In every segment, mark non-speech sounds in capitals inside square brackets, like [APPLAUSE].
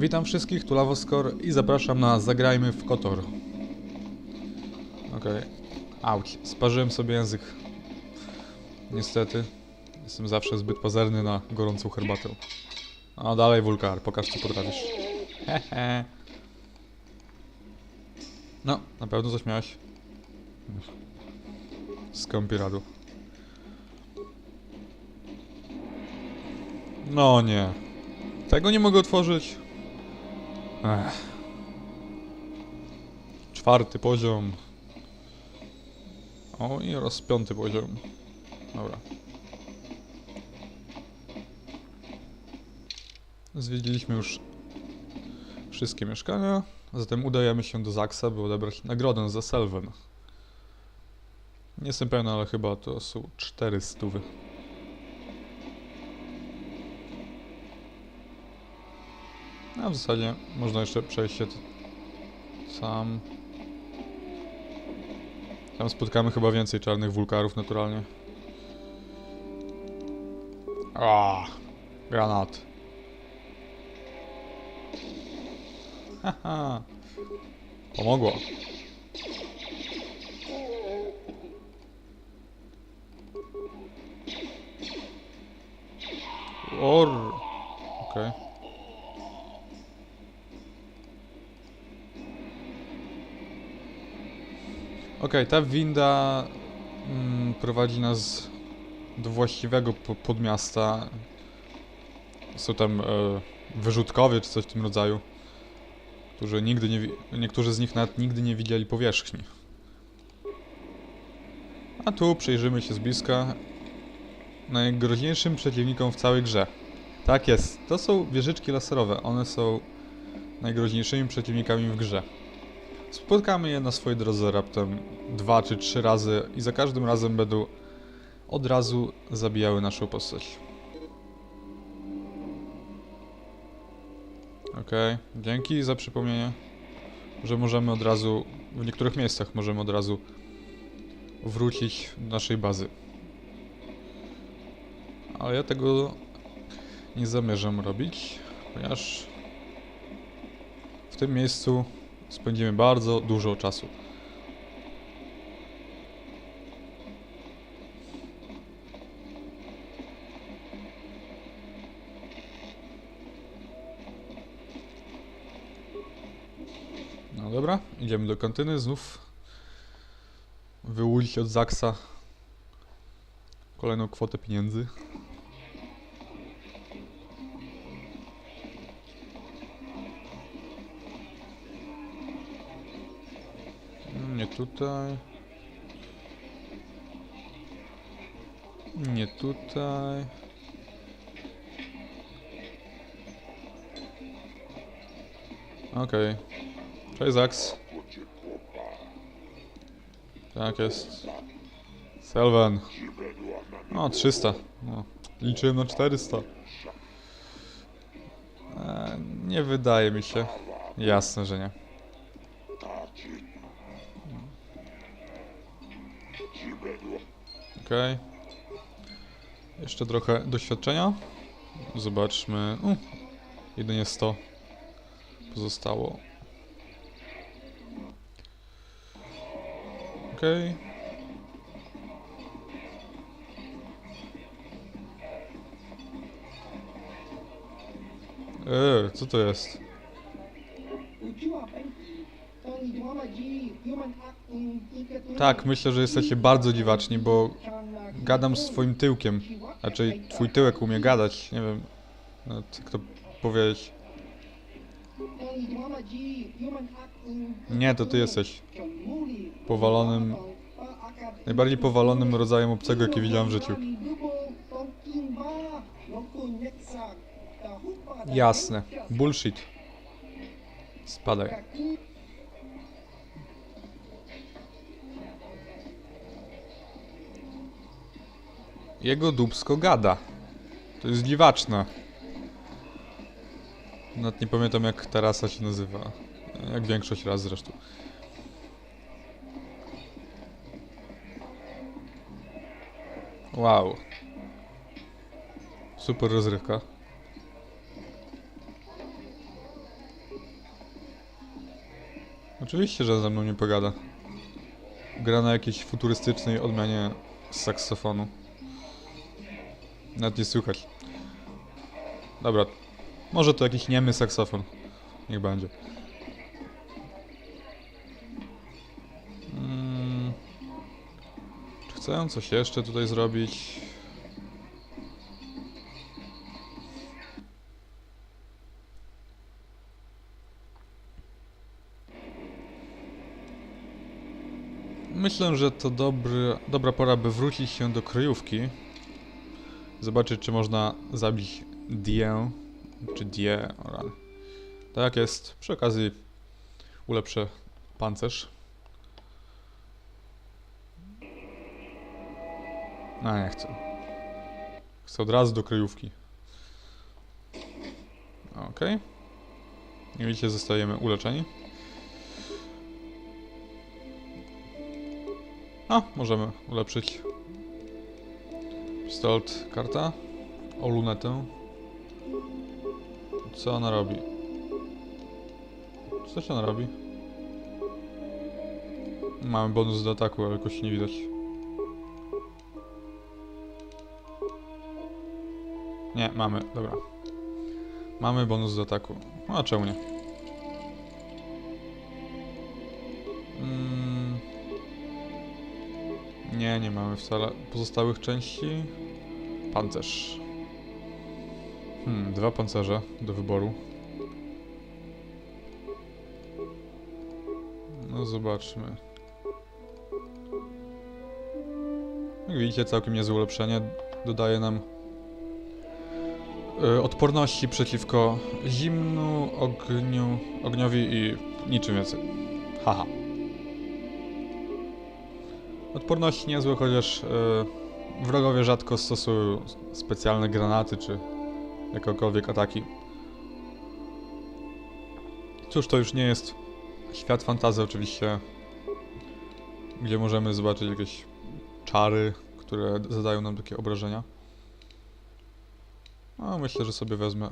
Witam wszystkich, tu Lawoskor i zapraszam na Zagrajmy w Kotor. Okej. Auć, sparzyłem sobie język. Niestety. Jestem zawsze zbyt pazerny na gorącą herbatę. A dalej wulkar, pokaż co potrafisz. Hehe. [LAUGHS] No, na pewno coś miałeś. Skąpiradu. No nie. Tego nie mogę otworzyć. Ech. Czwarty poziom. O i rozpiąty poziom. Dobra. Zwiedziliśmy już wszystkie mieszkania, zatem udajemy się do Zaksa, by odebrać nagrodę za Selven. Nie jestem pewien, ale chyba to są 400. A w zasadzie można jeszcze przejść się t- sam. Tam spotkamy chyba więcej czarnych wulkarów naturalnie. A, granat. Haha. Pomogło. Or. Okej. Okej, ta winda mm, prowadzi nas do właściwego po podmiasta. Są tam e, wyrzutkowie czy coś w tym rodzaju, którzy nigdy nie, niektórzy z nich nawet nigdy nie widzieli powierzchni. A tu przyjrzymy się z bliska najgroźniejszym przeciwnikom w całej grze. Tak jest, to są wieżyczki laserowe. One są najgroźniejszymi przeciwnikami w grze. Spotkamy je na swojej drodze raptem dwa czy trzy razy i za każdym razem będą od razu zabijały naszą postać. Okej, dzięki za przypomnienie, że możemy od razu, w niektórych miejscach możemy od razu wrócić do naszej bazy. Ale ja tego nie zamierzam robić, ponieważ w tym miejscu spędzimy bardzo dużo czasu. No dobra, idziemy do kantyny znów. Wyłudzić od Zaksa kolejną kwotę pieniędzy. Nie tutaj. Nie tutaj. Okej. Cześć Zax. Tak jest. Selvan. O, 300. No, liczyłem na 400. E, nie wydaje mi się. Jasne, że nie. Okej. Jeszcze trochę doświadczenia. Zobaczmy. U, jedynie 100 pozostało. Okej. Eee, co to jest? Tak, myślę, że jesteście bardzo dziwaczni, bo gadam z twoim tyłkiem. Raczej twój tyłek umie gadać, nie wiem, jak to powiedzieć. Nie, to ty jesteś powalonym, najbardziej powalonym rodzajem obcego, jaki widziałem w życiu. Jasne, bullshit. Spadaj. Jego dubsko gada. To jest dziwaczne. Nawet nie pamiętam jak ta rasa się nazywa. Jak większość raz zresztą. Wow. Super rozrywka. Oczywiście, że ze mną nie pogada. Gra na jakiejś futurystycznej odmianie saksofonu. Nawet nie słychać. Dobra. Może to jakiś niemy saksofon. Niech będzie. Mm. Chcę coś jeszcze tutaj zrobić? Myślę, że to dobry, dobra pora, by wrócić się do kryjówki. Zobaczyć, czy można zabić Dię, czy Die, rany. Tak jest. Przy okazji ulepszę pancerz. A, nie chcę. Chcę od razu do kryjówki. Okej. I widzicie, zostajemy uleczeni. A, możemy ulepszyć. Pistolet, karta. O lunetę. Co ona robi? Co się ona robi? Mamy bonus do ataku, ale jakoś nie widać. Nie, mamy, dobra. Mamy bonus do ataku. No, a czemu nie? Mamy wcale pozostałych części. Pancerz. Hmm, dwa pancerze do wyboru. No zobaczmy. Jak widzicie, całkiem niezłe ulepszenie. Dodaje nam y, odporności przeciwko zimnu, ogniu, ogniowi i niczym więcej. Haha. Odporności niezłe, chociaż y, wrogowie rzadko stosują specjalne granaty czy jakiekolwiek ataki. Cóż, to już nie jest świat fantazji oczywiście, gdzie możemy zobaczyć jakieś czary, które zadają nam takie obrażenia. No, myślę, że sobie wezmę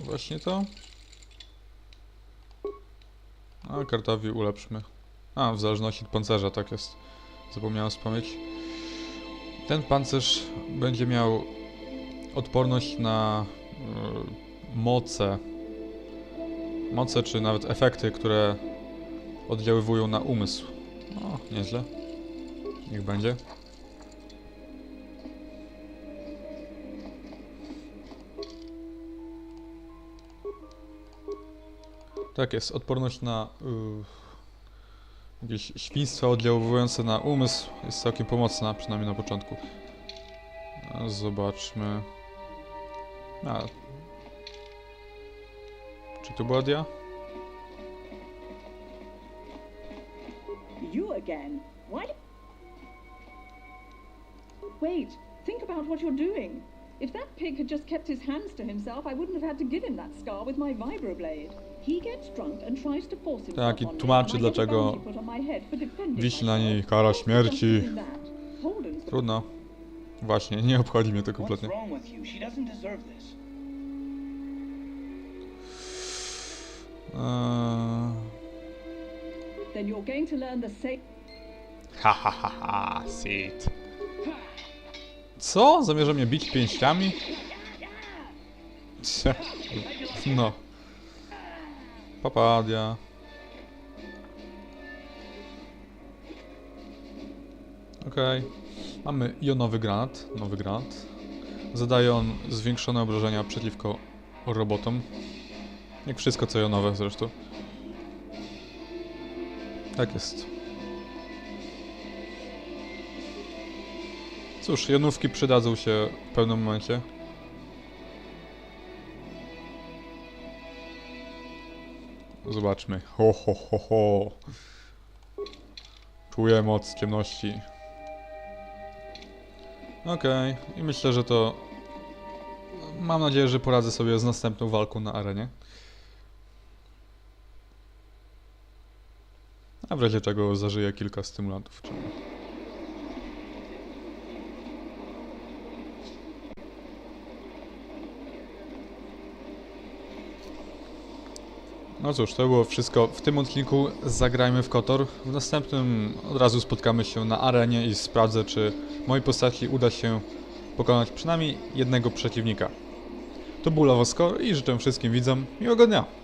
właśnie to. A kartowi ulepszmy. A, w zależności od pancerza, tak jest. Zapomniałem wspomnieć. Ten pancerz będzie miał odporność na y, moce. Moce, czy nawet efekty, które oddziaływują na umysł. No, nieźle. Niech będzie. Tak jest, odporność na y, jakieś świństwa oddziaływujące na umysł jest całkiem pomocna, przynajmniej na początku. Zobaczmy. A. Czy to była dia? You again? Why? d- Wait, think about what you're doing. If that pig had just kept his hands to himself, I wouldn't have had to give him that scar with my vibroblade. He gets drunk and tries to force himself Tak, i on me, tłumaczy, dlaczego bounty put on my head for defending wisi na niej kara śmierci. Trudno. Właśnie, nie obchodzi mnie to What's kompletnie. wrong with you? She doesn't deserve this. Eee... Then you're going to learn the same. Ha ha ha ha, sit. Co? Zamierza mnie bić pięściami? [LAUGHS] No. Papadia. Okej. Mamy jonowy granat. Nowy granat. Zadaje on zwiększone obrażenia przeciwko robotom. Jak wszystko co jonowe zresztą. Tak jest. Cóż, jonówki przydadzą się w pewnym momencie. Zobaczmy. Ho, ho, ho, ho. Czuję moc ciemności. Okej, i myślę, że to... Mam nadzieję, że poradzę sobie z następną walką na arenie. A w razie czego zażyję kilka stymulantów. Czemu? No cóż, to było wszystko w tym odcinku. Zagrajmy w Kotor. W następnym od razu spotkamy się na arenie i sprawdzę, czy mojej postaci uda się pokonać przynajmniej jednego przeciwnika. To był Lawoscore i życzę wszystkim widzom miłego dnia.